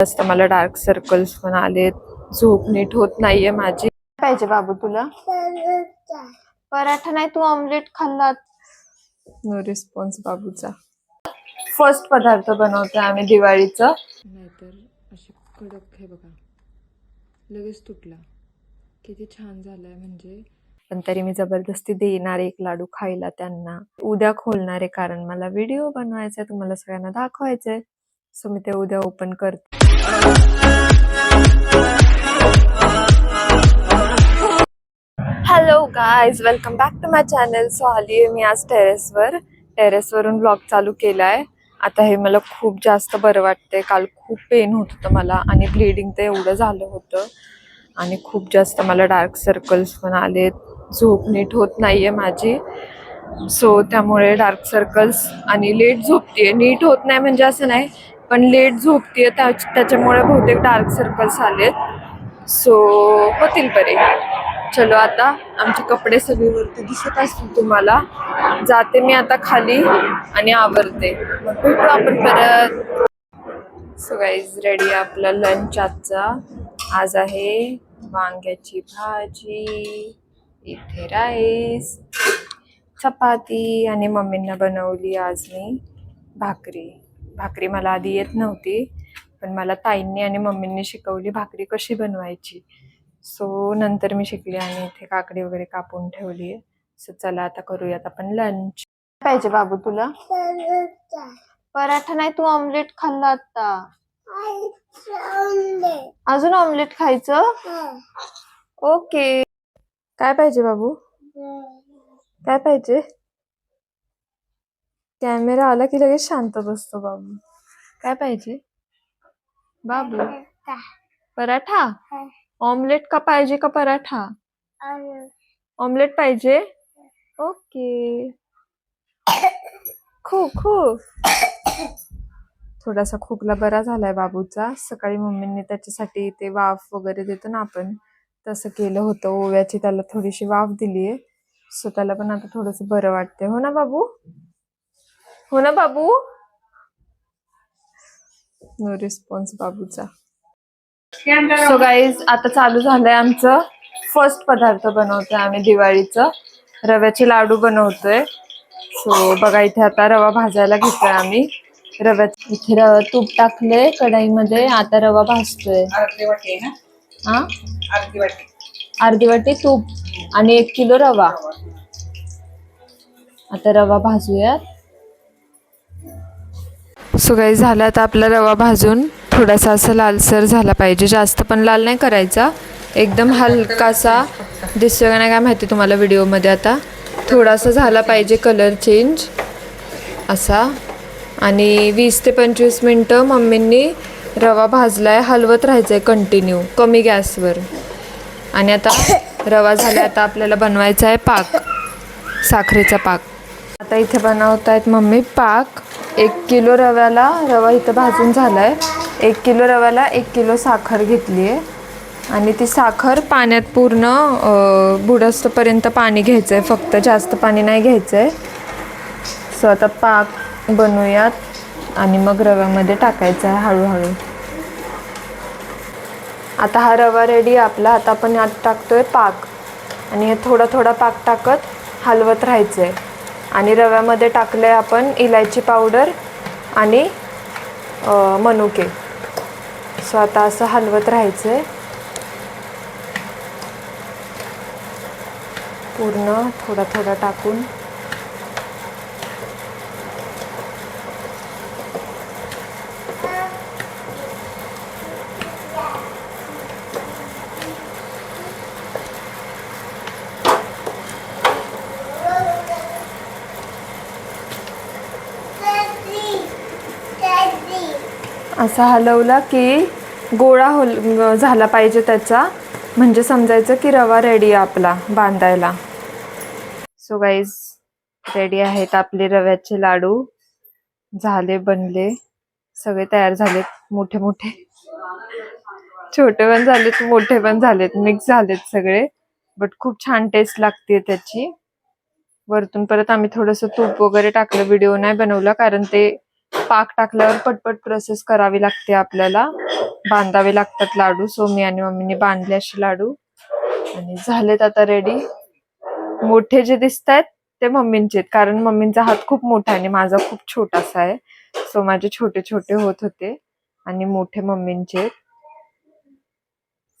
जास्त मला dark circles पण आले झोप नीट होत नाहीये माझी. पाहिजे बाबू तुला? पराठा नाही तू ऑमलेट खाल्लात. नो रिस्पॉन्स बाबूचा. फर्स्ट पदार्थ बनवतोय आम्ही दिवाळीचं. नाहीतर अशी कडक हे बघा. लगेच तुटला. किती छान झालाय म्हणजे. पण तरी मी जबरदस्ती देणार एक लाडू खायला त्यांना. उद्या खोलणार आहे कारण मला व्हिडिओ बनवायचा आहे तुम्हाला सगळ्यांना दाखवायचंय. सो मी ते उद्या ओपन करते. Hello guys welcome back to my channel so आली आहे मी आज टेरेसवर टेरेसवरून ब्लॉग चालू केलाय. आता हे मला खूप जास्त बरं वाटतंय. काल खूप पेन होत होतं मला आणि ब्लिडिंग तर एवढं झालं होतं. आणि खूप जास्त मला डार्क सर्कल्स पण आले झोप नीट होत नाही आहे माझी. सो त्यामुळे डार्क सर्कल्स आणि लेट झोपते नीट होत नाही म्हणजे असं नाही. पण लेट झोपतीये त्या त्याच्यामुळे बहुतेक डार्क सर्कल्स आलेत. सो होतील बरे. चलो आता आमचे कपडे सगळीवरती दिसत असतील तुम्हाला. जाते मी आता खाली आणि आवरते. मग भेटू आपण परत. सो गाईज रेडी आपला लंच आजचा. आज आहे वांग्याची भाजी इथे राईस चपाती आणि मम्मींना बनवली आज मी भाकरी. भाकरी मला आधी येत नव्हती पण मला ताईंनी आणि मम्मींनी शिकवली भाकरी कशी बनवायची. सो नंतर मी शिकली आणि इथे काकडी वगैरे कापून ठेवली आहे. सो चला आता करूयात आपण लंच पाहिजे बाबू तुला? पराठा नाही तू ऑमलेट खाल्ला आता. अजून ऑमलेट खायचं? ओके काय पाहिजे बाबू? काय पाहिजे? कॅमेरा आला की लगेच शांत बसतो बाबू. काय पाहिजे? बाबू. पराठा. ऑमलेट का पाहिजे का पराठा? ऑमलेट. पाहिजे? ओके. खू खू थोडासा खोकला बरा झालाय बाबूचा. सकाळी मम्मींनी त्याच्यासाठी ते वाफ वगैरे देतो ना आपण. तसं केलं होतं ओव्याची. त्याला थोडीशी वाफ दिलीये. सो त्याला पण आता थोडस बरं वाटतंय. हो ना बाबू? हो ना बाबू? नो रिस्पॉन्स बाबूचा. सो गाईज आता चालू झालंय आमचं फर्स्ट पदार्थ बनवतोय आम्ही दिवाळीचं. रव्याचे लाडू बनवतोय. सो बघा इथे आता रवा भाजायला घेतोय आम्ही. रव्या इथे रवा तूप टाकले कढाईमध्ये आता रवा भाजतोय. अर्धी वाटी आहे ना? हा? अर्धी वाटी. अर्धी वाटी तूप आणि एक किलो रवा. आता रवा भाजूयात. सो काही झालं आता आपला रवा भाजून थोडासा असं लालसर झाला पाहिजे. जास्त पण लाल नाही करायचा. एकदम हलकासा दिसतोय का नाही काय माहिती तुम्हाला व्हिडिओमध्ये आता. थोडासा झाला पाहिजे कलर चेंज असा. आणि वीस ते पंचवीस मिनटं मम्मींनी रवा भाजला आहे हलवत राहायचंय कंटिन्यू कमी गॅसवर. आणि आता रवा झाला आता आपल्याला बनवायचा आहे पाक. साखरेचा पाक. आता इथे बनवत आहेत मम्मी पाक. एक किलो रव्याला रवा इथं भाजून झाला आहे एक किलो रव्याला एक किलो साखर घेतली आहे. आणि ती साखर पाण्यात पूर्ण बुडस्तपर्यंत पाणी घ्यायचं आहे फक्त जास्त पाणी नाही घ्यायचं आहे सो आता पाक बनवूयात आणि मग रव्यामध्ये टाकायचं आहे हळूहळू. आता हा रवा रेडी आपला. आता आपण यात टाकतो आहे पाक. आणि हे थोडा थोडा पाक टाकत हलवत राहायचं आहे आणि रव्यामध्ये टाकलं आहे आपण इलायची पावडर आणि मनुके. सो आता असं हलवत राहायचं आहे पूर्ण थोडा थोडा टाकून. असा हलवला की गोळा होल झाला पाहिजे त्याचा. म्हणजे समजायचं की रवा रेडी आहे आपला बांधायला. सो गाईज रेडी आहेत आपले रव्याचे लाडू. झाले बनले. सगळे तयार झालेत मोठे मोठे. छोटे पण झालेत मोठे पण झालेत. मिक्स झालेत सगळे. बट खूप छान टेस्ट लागते त्याची. वरतून परत आम्ही थोडस तूप वगैरे टाकलं. व्हिडिओ नाही बनवला कारण ते पाक टाकल्यावर पटपट प्रोसेस करावी लागते आपल्याला. बांधावे लागतात लाडू. सो मी आणि मम्मीने बांधले असे लाडू. आणि झालेत आता रेडी मोठे जे दिसत आहेत ते मम्मींचे आहेत. कारण मम्मींचा हात खूप मोठा आहे आणि माझा खूप छोटासा आहे. सो माझे छोटे छोटे होत होते. आणि मोठे मम्मींचे आहेत.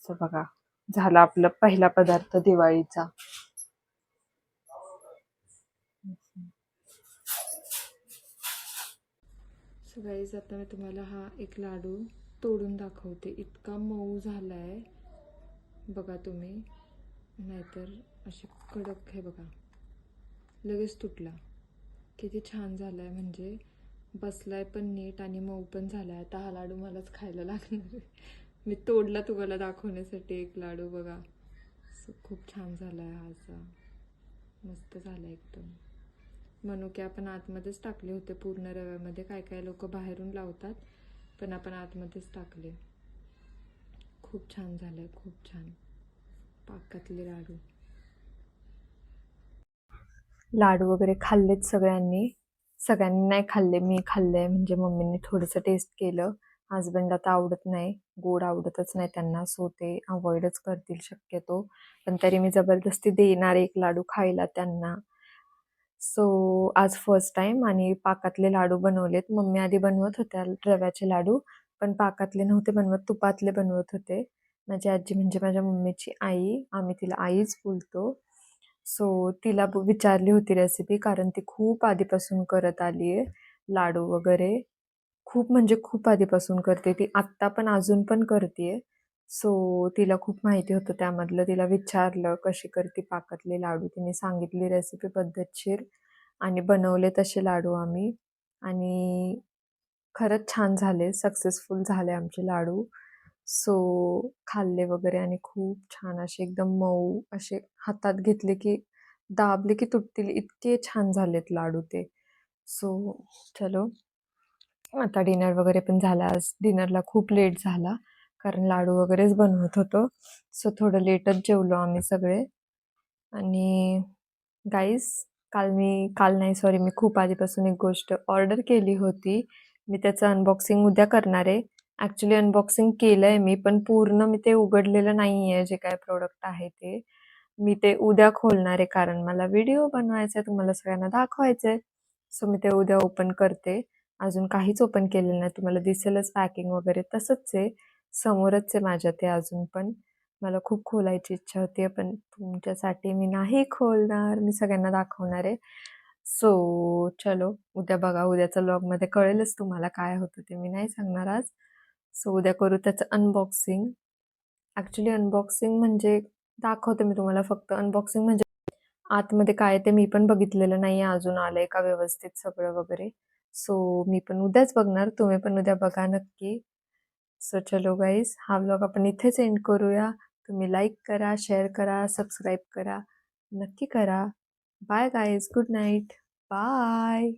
सो बघा. झाला आपला पहिला पदार्थ दिवाळीचा. सो गाईज आता मी तुम्हाला हा एक लाडू तोडून दाखवते. इतका मऊ झाला आहे बघा तुम्ही. नाहीतर अशी कडक आहे बघा. लगेच तुटला. किती छान झाला आहे म्हणजे बसलाय पण नीट आणि मऊ पण झाला आहे आता हा लाडू मलाच खायला लागणार आहे. मी तोडला तुम्हाला दाखवण्यासाठी एक लाडू बघा. सो खूप छान झाला आहे हा असा. मस्त झाला एकदम. मनुके आपण आतमध्येच टाकले होते पूर्ण रव्यामध्ये. काय काय लोक बाहेरून लावतात पण आपण आतमध्येच टाकले. खूप छान झालंय खूप छान. पाकातले लाडू. लाडू वगैरे खाल्लेत सगळ्यांनी. सगळ्यांनी नाही खाल्ले मी खाल्ले. म्हणजे मम्मीने थोडंसं टेस्ट केलं. हजबंड आता आवडत नाही. गोड आवडतच नाही त्यांना सो ते अवॉइडच करतील शक्यतो. पण तरी मी जबरदस्ती देणार एक लाडू खायला त्यांना. सो आज फर्स्ट टाइम आणि पाकातले लाडू बनवलेत. मम्मी आधी बनवत होत्या रव्याचे लाडू पण पाकातले नव्हते बनवत तुपातले बनवत होते. माझी आजी म्हणजे माझ्या मम्मीची आई आम्ही तिला आईच बोलतो. सो तिला ब- विचारली होती रेसिपी कारण ती खूप आधीपासून करत आली आहे लाडू वगैरे. खूप म्हणजे खूप आधीपासून करते. ती आत्ता पण अजून पण करते आहे सो तिला खूप माहिती होतं त्यामधलं. तिला विचारलं कशी करते पाकातले लाडू? तिने सांगितली रेसिपी पद्धतशीर आणि बनवले तसे लाडू आम्ही. आणि खरंच छान झाले सक्सेसफुल झाले आमचे लाडू. सो खाल्ले वगैरे आणि खूप छान असे एकदम मऊ असे हातात घेतले की दाबले की तुटतील. इतके छान झालेत लाडू ते. सो चलो. आता डिनर वगैरे पण झाला. आज डिनरला खूप लेट झाला. कारण लाडू वगैरेच बनवत होतो. सो थोडं लेटच जेवलो आम्ही सगळे. आणि गाईस काल मी काल नाही सॉरी मी खूप आधीपासून एक गोष्ट ऑर्डर केली होती. मी त्याचं अनबॉक्सिंग उद्या करणार आहे. ॲक्च्युली अनबॉक्सिंग केलं आहे मी पण पूर्ण मी ते उघडलेलं नाही आहे जे काय प्रोडक्ट आहे ते. मी ते उद्या खोलणार आहे कारण मला व्हिडिओ बनवायचा आहे तुम्हाला सगळ्यांना दाखवायचं आहे सो मी ते उद्या ओपन करते. अजून काहीच ओपन केलेलं नाही तुम्हाला दिसेलच पॅकिंग वगैरे तसंच आहे. समोरच आहे माझ्या ते अजून पण. मला खूप खोलायची इच्छा होती पण तुमच्यासाठी मी नाही खोलणार मी सगळ्यांना दाखवणार आहे. सो चलो उद्या बघा उद्याच्या ब्लॉगमध्ये कळेलच तुम्हाला काय होतं ते मी नाही सांगणार आज. सो उद्या करू त्याचं अनबॉक्सिंग ॲक्च्युली अनबॉक्सिंग म्हणजे दाखवते मी तुम्हाला फक्त. अनबॉक्सिंग म्हणजे आतमध्ये काय आहे ते मी पण बघितलेलं नाही आहे अजून आलं आहे का व्यवस्थित सगळं वगैरे. सो मी पण उद्याच बघणार तुम्ही पण उद्या बघा नक्की. सो चलो गाईज हा ब्लॉग आपण इथेच एंड करूया। तुम्ही लाईक करा शेअर करा सबस्क्राईब करा नक्की करा। Bye guys good night bye